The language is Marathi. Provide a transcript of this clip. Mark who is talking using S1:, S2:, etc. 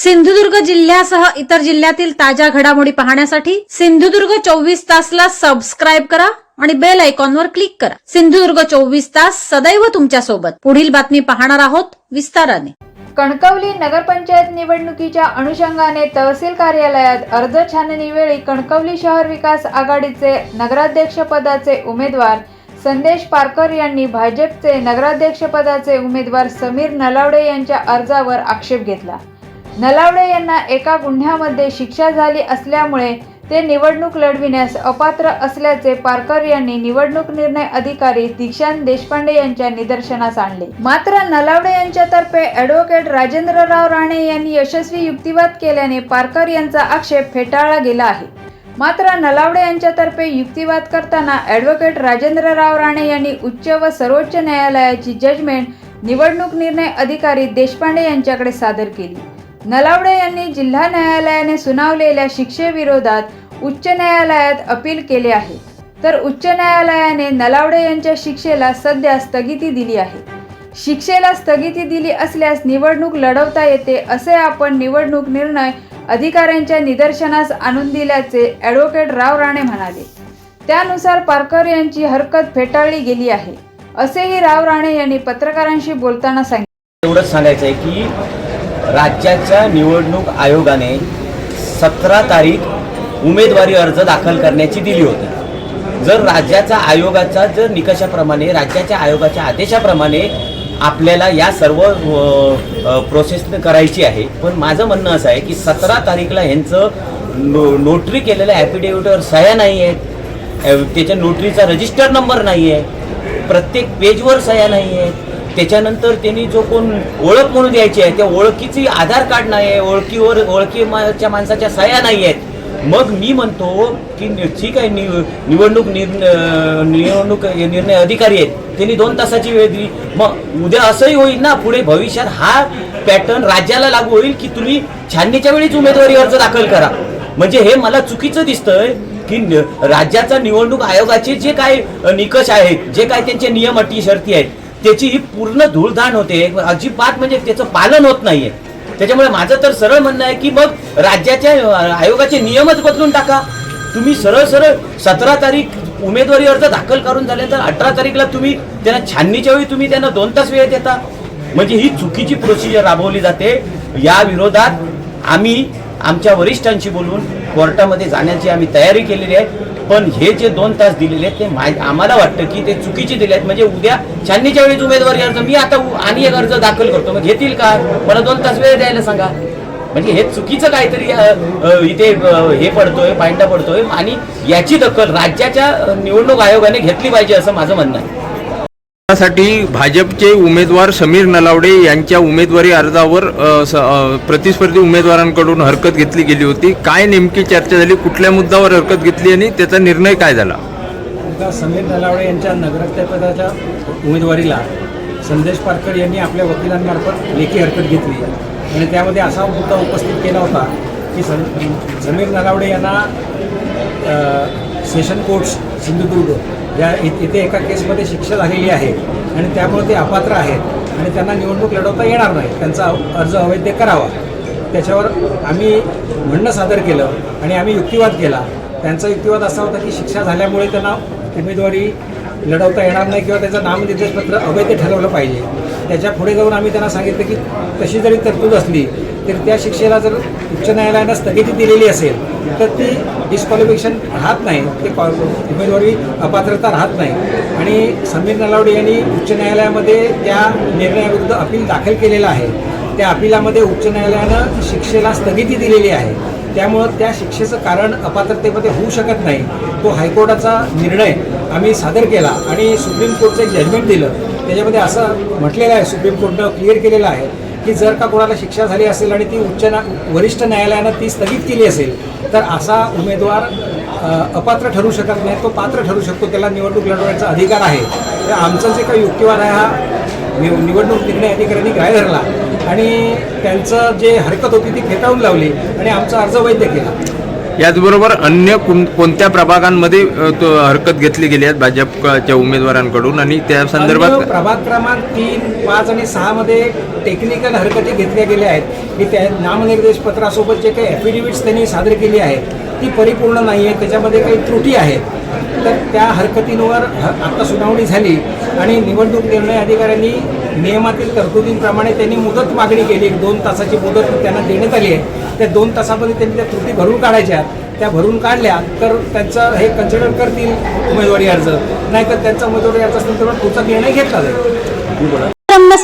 S1: सिंधुदुर्ग जिल्ह्यासह इतर जिल्ह्यातील ताज्या घडामोडी पाहण्यासाठी सिंधुदुर्ग चोवीस तासला सबस्क्राईब करा आणि बेल आयकॉनवर क्लिक करा. सिंधुदुर्ग चोवीस तास सदैव तुमच्यासोबत. पुढील बातमी पाहणार आहोत विस्ताराने.
S2: कणकवली नगरपंचायत निवडणुकीच्या अनुषंगाने तहसील कार्यालयात अर्ज छाननीवेळी कणकवली शहर विकास आघाडीचे नगराध्यक्षपदाचे उमेदवार संदेश पारकर यांनी भाजपचे नगराध्यक्षपदाचे उमेदवार समीर नलावडे यांच्या अर्जावर आक्षेप घेतला. नलावडे यांना एका गुन्ह्यामध्ये शिक्षा झाली असल्यामुळे ते निवडणूक लढविण्यास अपात्र असल्याचे पारकर यांनी निवडणूक निर्णय अधिकारी दीक्षांत देशपांडे यांच्या निदर्शनास आणले. मात्र नलावडे यांच्यातर्फे ॲडव्होकेट राजेंद्रराव राणे यांनी यशस्वी युक्तिवाद केल्याने पारकर यांचा आक्षेप फेटाळला गेला आहे. मात्र नलावडे यांच्यातर्फे युक्तिवाद करताना ॲडव्होकेट राजेंद्रराव राणे यांनी उच्च व सर्वोच्च न्यायालयाची जजमेंट निवडणूक निर्णय अधिकारी देशपांडे यांच्याकडे सादर केली. नलावडे यांनी जिल्हा न्यायालयाने सुनावलेल्या शिक्षेविरोधात उच्च न्यायालयात अपील केले आहे. तर उच्च न्यायालयाने नलावडे यांच्या शिक्षेला सध्या स्थगिती दिली आहे. शिक्षेला स्थगिती दिली असल्यास निवडणूक लढवता येते असे आपण निवडणूक निर्णय अधिकाऱ्यांच्या निदर्शनास आणून दिल्याचे ॲडव्होकेट राव राणे म्हणाले. त्यानुसार पारकर यांची हरकत फेटाळली गेली आहे. असेही राव राणे यांनी पत्रकारांशी बोलताना सांगितले.
S3: एवढंच सांगायचं आहे की राज्याच्या निवडणूक आयोगाने सतरा तारीख उमेदवारी अर्ज दाखल करण्याची दिली होती. जर राज्याचा आयोगाचा जर निकषाप्रमाणे राज्याच्या आयोगाच्या आदेशाप्रमाणे आपल्याला या सर्व प्रोसेस करायची आहे पण माझं म्हणणं असं आहे की सतरा तारीखला ह्यांचं नो नोटरी केलेल्या ॲफिडेव्हिटवर सह्या नाही आहेत त्याच्या नोटरीचा रजिस्टर नंबर नाही आहे प्रत्येक पेजवर सह्या नाही आहेत. त्याच्यानंतर त्यांनी जो कोण ओळख म्हणून द्यायची आहे त्या ओळखीची आधार कार्ड नाही आहे ओळखीवर ओळखीच्या माणसाच्या सह्या नाही आहेत. मग मी म्हणतो की ठीक आहे नि निवडणूक निर् निवडणूक निर्णय अधिकारी आहेत. त्यांनी दोन तासाची वेळ दिली. मग उद्या असंही होईल ना पुढे भविष्यात हा पॅटर्न राज्याला लागू होईल की तुम्ही छाननीच्या वेळीच उमेदवारी अर्ज दाखल करा. म्हणजे हे मला चुकीचं दिसतंय की राज्याचा निवडणूक आयोगाचे जे काय निकष आहेत जे काय त्यांचे नियम अटी शर्ती आहेत त्याची ही पूर्ण धूळधाण होते. अजिबात म्हणजे त्याचं पालन होत नाहीये. त्याच्यामुळे माझं तर सरळ म्हणणं आहे की मग राज्याच्या आयोगाचे नियमच बदलून टाका. तुम्ही सरळ सरळ सतरा तारीख उमेदवारी अर्ज दाखल करून झाल्यानंतर अठरा तारीखला तुम्ही त्यांना छाननीच्या वेळी तुम्ही त्यांना दोन तास वेळ देता. म्हणजे ही चुकीची प्रोसिजर राबवली जाते. या विरोधात आम्ही आमच्या वरिष्ठांशी बोलून कोर्टामध्ये जाण्याची आम्ही तयारी केलेली आहे. पण हे जे दोन तास दिलेले आहेत ते आम्हाला वाटतं की ते चुकीचे दिले आहेत म्हणजे उद्या छाननीच्या वेळेस उमेदवारी अर्ज मी आता आणि एक अर्ज दाखल करतो. मग घेतील का? मला दोन तास वेळ द्यायला सांगा. म्हणजे हे चुकीचं काहीतरी इथे हे पडतोय पायंडा पडतोय. आणि याची दखल राज्याच्या निवडणूक आयोगाने घेतली पाहिजे असं माझं म्हणणं आहे.
S4: साठी भाजपचे उमेदवार समीर नलावडे यांच्या उमेदवारी अर्जावर स- प्रतिस्पर्धी उमेदवारांकडून हरकत घेतली गेली होती. काय नेमकी चर्चा झाली? कुठल्या मुद्द्यावर हरकत घेतली आणि त्याचा निर्णय काय झाला?
S5: आता समीर नलावडे यांच्या नगराध्यक्षपदाच्या उमेदवारीला संदेश पारकर यांनी आपल्या वकिलांमार्फत लेखी हरकत घेतली. आणि त्यामध्ये असा मुद्दा उपस्थित केला होता की समीर नलावडे यांना सेशन कोर्ट्स सिंधुदुर्ग या इ- इथे एका केसमध्ये शिक्षा झालेली आहे आणि त्यामुळे ते अपात्र आहेत आणि त्यांना निवडणूक लढवता येणार नाही. त्यांचा अर्ज अवैध करावा. त्याच्यावर आम्ही म्हणणं सादर केलं आणि आम्ही युक्तिवाद केला. त्यांचा युक्तिवाद असा होता की शिक्षा झाल्यामुळे त्यांना उमेदवारी लढवता येणार नाही किंवा त्याचं नामनिर्देशपत्र अवैध ठरवलं पाहिजे. त्याच्या पुढे जाऊन आम्ही त्यांना सांगितलं की तशी जरी तरतूद असली तरी त्या शिक्षेला जर उच्च न्यायालयानं स्थगिती दिलेली असेल तर ती डिस्क्वालिफिकेशन राहत नाही. ते उमेदवारी अपात्रता राहत नाही. आणि समीर नलावडे यांनी उच्च न्यायालयामध्ये त्या निर्णयाविरुद्ध अपील दाखल केलेलं आहे. त्या अपिलामध्ये उच्च न्यायालयानं शिक्षेला स्थगिती दिलेली आहे. त्यामुळं त्या शिक्षेचं कारण अपात्रतेमध्ये होऊ शकत नाही. तो हायकोर्टाचा निर्णय आम्ही सादर केला आणि सुप्रीम कोर्टचं एक जजमेंट दिलं. त्याच्यामध्ये असं म्हटलेलं आहे सुप्रीम कोर्टनं क्लिअर केलेलं आहे की जर का कोणाला शिक्षा झाली असेल आणि ती उच्च ना वरिष्ठ न्यायालयानं ती स्थगित केली असेल तर असा उमेदवार अपात्र ठरू शकत नाही तो पात्र ठरू शकतो. त्याला निवडणूक लढवण्याचा अधिकार आहे. तर आमचा जे काही युक्तिवाद आहे हा निव निवडणूक निर्णय अधिकाऱ्यांनी काय धरला. आणि त्यांचं जे हरकत होती ती फेटाळून लावली आणि आमचा अर्ज वैध केला.
S4: याचबरोबर अन्य कोण- कोणत्या प्रभागांमध्ये हरकत घेतली गेली आहे भाजपच्या उमेदवारांकडून? आणि त्या संदर्भात
S5: प्रभाग क्रमांक तीन पाच आणि सहा मध्ये टेक्निकल हरकती घेतल्या गेल्या आहेत. की त्या नामनिर्देश पत्रासोबत जे काही ॲफिडेव्हिट्स त्यांनी सादर केली आहेत ती परिपूर्ण नाही आहे त्याच्यामध्ये काही त्रुटी आहेत. तर त्या हरकतींवर आत्ता आता सुनावणी झाली आणि निवडणूक निर्णय अधिकाऱ्यांनी नियमातील तरतुदींप्रमाणे त्यांनी मुदत मागणी केली. एक दोन तासाची मुदत त्यांना देण्यात आली आहे. त्या दोन तासामध्ये त्यांनी त्या त्रुटी भरून काढायच्या. त्या भरून काढल्या तर त्यांचं हे कन्सिडर करतील उमेदवारी अर्ज. नाहीतर त्यांचा उमेदवारी अर्ज संदर्भात पुढचा निर्णय घेतला जाईल.